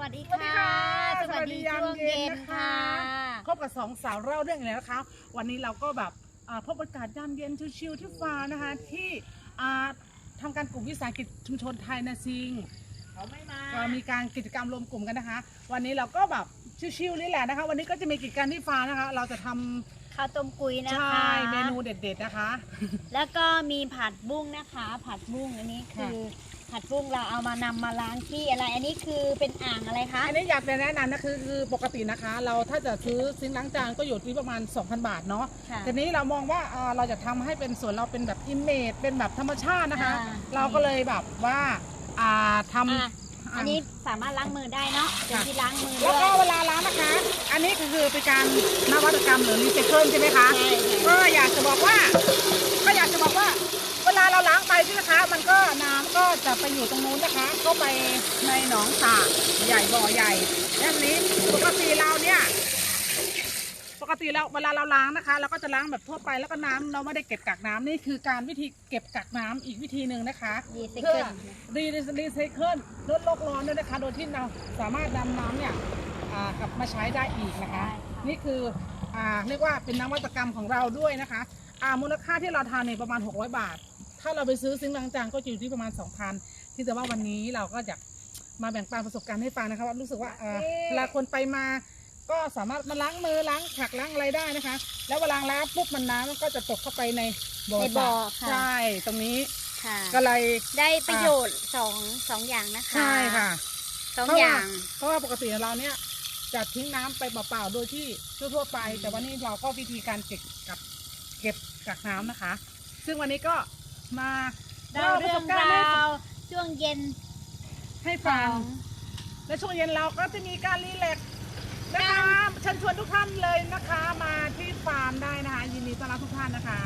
วัสดีสวัสดีค่ะค่ะ สวัสดีสวัสดียามช่วงเย็เย็นนนะคะค่ะ พบกับสองสาวเล่าเรื่องอีกแล้วนะคะ วันนี้เราก็แบบอ่าพบอากาศยามเย็นชิวๆที่ฟ้านะคะ ที่อ่าทำการกลุ่มวิสาหกิจชุมชนไทยนาซิง เขาไม่มาก็มีการกิจกรรมรวมกลุ่มกันนะคะ วันนี้เราก็แบบชิวๆนี่แหละนะคะ วันนี้ก็จะมีกิจกรรมที่ฟ้านะคะ เราจะทำข้าวต้มกุยนะใช่คะเมนูเด็ด ๆนะคะ แล้วก็มีผัดบุ้งนะคะ ผัดบุ้งอันนี้คือ ผัดบุ้งเราเอามานำมาล้างที่อะไร อันนี้คือเป็นอ่างอะไรคะอันนี้อยากจะแนะนำนะคือคือปกตินะคะ เราถ้าจะซื้อซิงค์ล้างจานก็อยู่ที่ประมาณ 2,000 บาทเนาะค่ะ ทีนี้เรามองว่าอ่าเราจะทำให้เป็นส่วนเราเป็นแบบอิมเมจเป็นแบบธรรมชาตินะคะ อ่า เราก็เลยแบบว่าอ่าทำ อะอันนี้สามารถล้างมือได้เนาะเป็นที่ล้างมือแล้วด้ก็วยเวลาล้างนะคะ อันนี้ก็คือเป็นการนวัตกรรมหรือรีไซเคิลใช่ไหมคะ ใช่ก็ค่ะอยากจะบอกว่า จะไปอยู่ตรงนู้นนะคะก็ไปในหนองสระใหญ่บ่อใหญ่แล้วทีนี้ปกติเราเนี่ยปกติเราเวลาเราล้างนะคะเราก็จะล้างแบบทั่วไปแล้วก็น้ำเราไม่ได้เก็บกักน้ำนี่คือการวิธีเก็บกักน้ำอีกวิธีหนึ่งนะคะ รีไซเพื่เคิอลรีรีไซเคิลลดโลกร้อนด้วยนะคะ โดยที่เราสามารถนำน้ำเนี่ยอ่ากลับมาใช้ได้อีกนะคะ นี่คืออ่าเรียกว่าเป็นนวัตกรรมของเราด้วยนะคะอ่ามูลค่าที่เราทานเนี่ยประมาณ 600 บาท ถ้าเราไปซื้อซิงค์ล้างจานก็จะอยู่ที่ประมาณ 2,000 ที่แต่ว่าวันนี้เราก็อยากมาแบ่งปันประสบการณ์ให้ฟังนะคะว่ารู้สึกว่าเอ่อเวลาคนไปมาก็สามารถมาล้างมือล้างผักล้างอะไรได้นะคะ แล้วเวลาล้างปุ๊บมันน้ำมันก็จะตกเข้าไปในบ่อในบ่อสระค่ะ ใช่ตรงนี้ค่ะ ก็เลยได้ประโยชน์สองสองอย่างนะคะใช่ค่ะ สองอย่าง เพราะว่าปกติเราเนี่ยจะทิ้งน้ำไปเปล่าๆ โดยที่ทั่วๆไป แต่วันนี้เราก็วิธีการเก็บกับเก็บกักน้ำนะคะ ซึ่งวันนี้ก็ มาเราปเรื่ระองสบการณ์ให้ราวช่วงเย็นให้ขฟัองงและช่วงเย็นเราก็จะมีการรีแลกซ์นะคะเชิญชวนทุกท่านเลยนะคะ มาที่ฟาร์มได้นะคะ ยินดีต้อนรับทุกท่านนะคะ